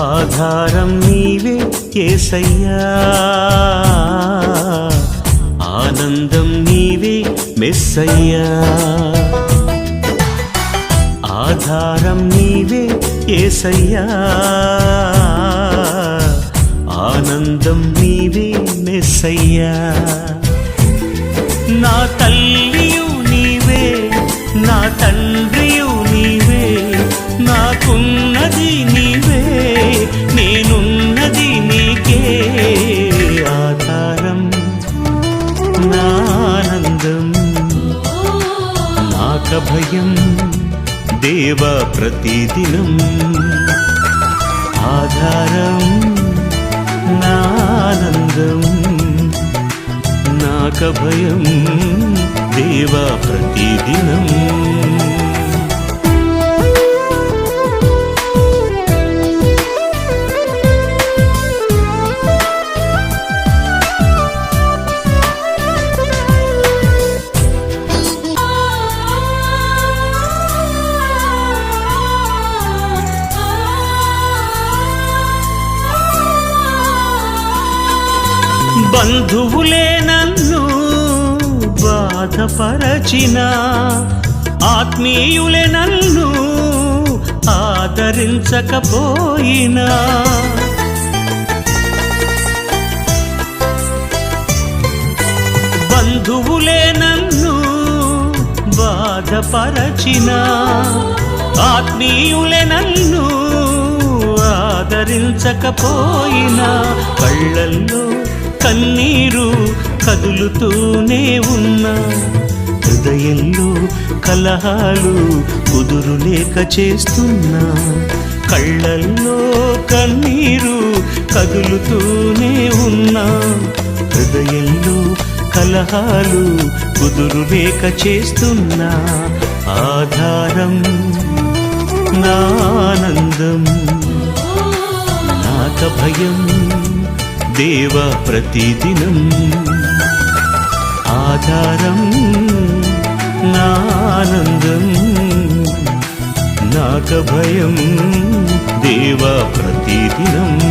ఆధారం నీవే కేసయ్యా ఆనందం నీవే మెస్సయ్యా. ఆధారం నీవే ఏసయ్యా. ఆనందం నీవే మెస్సయ్యా. నా తల్లియు నీవే నా తండ్రి ఉన్నది నీకే ఆధారం. నానందం నాక భయం దేవ ప్రతిదినం. ఆధారం నానందం నాక భయం దేవ ప్రతిదినం. బంధువులే నన్ను బాధపరచిన ఆత్మీయులే నన్ను ఆదరించకపోయినా. బంధువులే నన్ను బాధపరచిన ఆత్మీయులే నన్ను ఆదరించకపోయినా. కళ్ళల్లో కన్నీరు కదులుతూనే ఉన్నా హృదయంలో కలహాలు కుదురులేక చేస్తున్నా కళ్ళల్లో కన్నీరు కదులుతూనే ఉన్నా హృదయంలో కలహాలు కుదురులేక చేస్తున్నా ఆధారం నానందం నాక భయం. దేవ ప్రతిదినం. ఆధారం నా ఆనందం నాక భయం దేవ ప్రతిదినం.